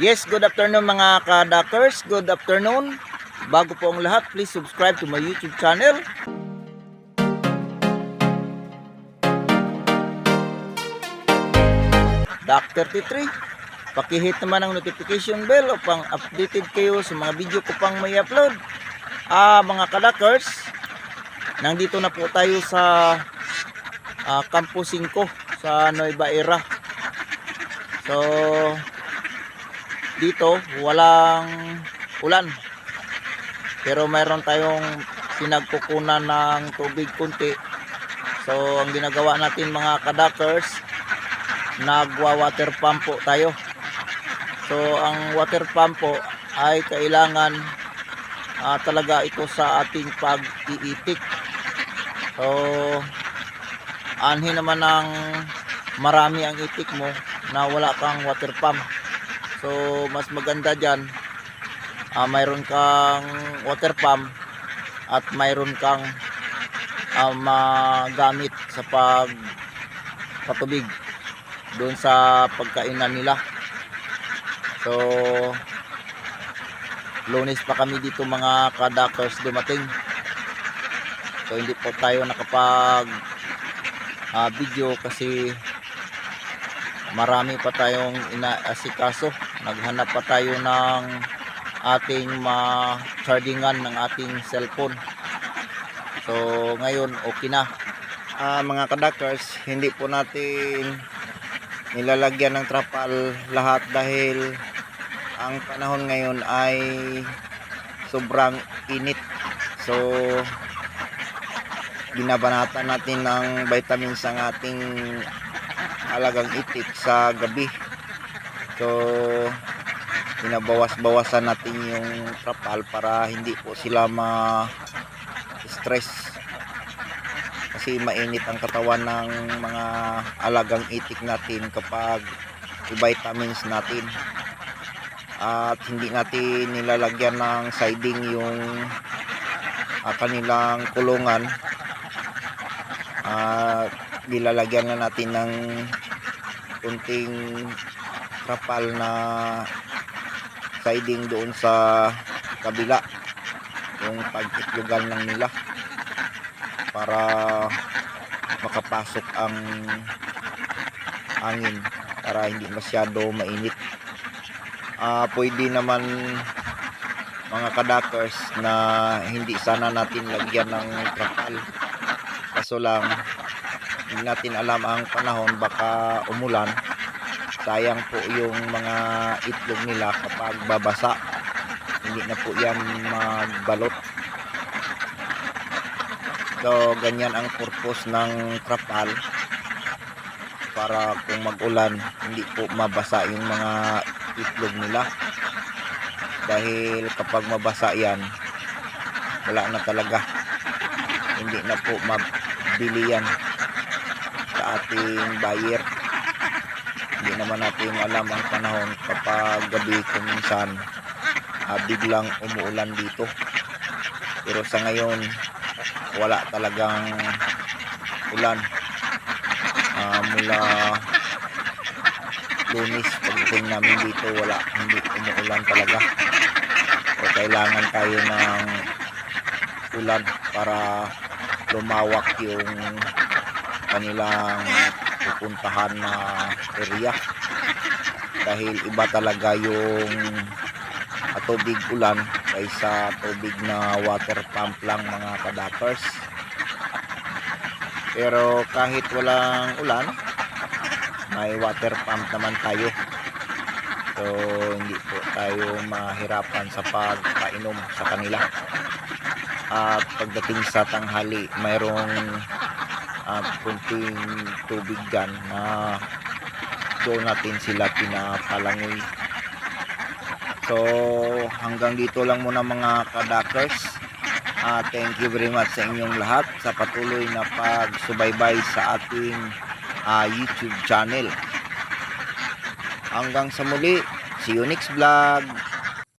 Yes, good afternoon mga kadakers. Good afternoon. Bago po ang lahat, please subscribe to my YouTube channel. Dak 33. Pakihit naman ang notification bell upang updated kayo sa mga video ko pang may upload. Ah, mga kadakers, nandito na po tayo sa ah, Campus 5 sa Nueva Era. So, dito walang ulan. Pero mayroon tayong pinagkukunan ng tubig kunti. So ang ginagawa natin mga kadakers nagwa water pump po tayo. So ang water pump po ay kailangan ah, talaga ito sa ating pag-iitik so anhin naman ng marami ang itik mo na wala kang water pump So, mas maganda dyan, ah, mayroon kang water pump at mayroon kang ah, magamit sa pag patubig doon sa pagkainan nila. So, lunes pa kami dito mga kadakers dumating. So, hindi po tayo nakapag ah, video kasi marami pa tayong inaasikaso. Naghanap pa tayo ng ating ma-chargingan ng ating cellphone. So ngayon okay na. Ah, mga kadakers hindi po natin nilalagyan ng trapal lahat dahil ang panahon ngayon ay sobrang init. So binabanatan natin ng vitamins ang ating alagang itik sa gabi. So binabawas-bawasan natin yung trapal para hindi po sila ma stress kasi mainit ang katawan ng mga alagang itik natin kapag i-vitamins natin. At hindi natin nilalagyan ng siding yung ah, kanilang kulungan. At nilalagyan na natin ng kunting kapal na siding doon sa kabila. Yung pag-itlogan lang nila para makapasok ang hangin para hindi masyado mainit. Ah pwede naman mga kadakers na hindi sana natin lagyan ng trapal kaso lang hindi natin alam ang panahon baka umulan. Sayang po yung mga itlog nila kapag babasa. Hindi na po yan magbalot. So ganyan ang purpose ng trapal. Para kung magulan hindi po mabasa yung mga itlog nila. Dahil kapag mabasa yan wala na talaga. Hindi na po mabili yan ating buyer hindi naman natin alam ang panahon kapag gabi kung minsan ah, biglang umuulan dito. Pero sa ngayon wala talagang ulan. Ah, mula lunis pagdating namin dito wala hindi umuulan talaga. So kailangan tayo ng ulan para lumawak yung kanilang pupuntahan na area. Dahil iba talaga yung tubig ulan kaysa tubig na water pump lang mga kadakers pero kahit walang ulan may water pump naman tayo. So hindi po tayo mahirapan sa pagpainom sa kanila. At pagdating sa tanghali mayroong at kunting tubig dyan na doon natin sila pinapalangoy. So hanggang dito lang muna mga kadakers. Ah, thank you very much sa inyong lahat sa patuloy na pagsubaybay sa ating ah, YouTube channel. Hanggang sa muli. See you next vlog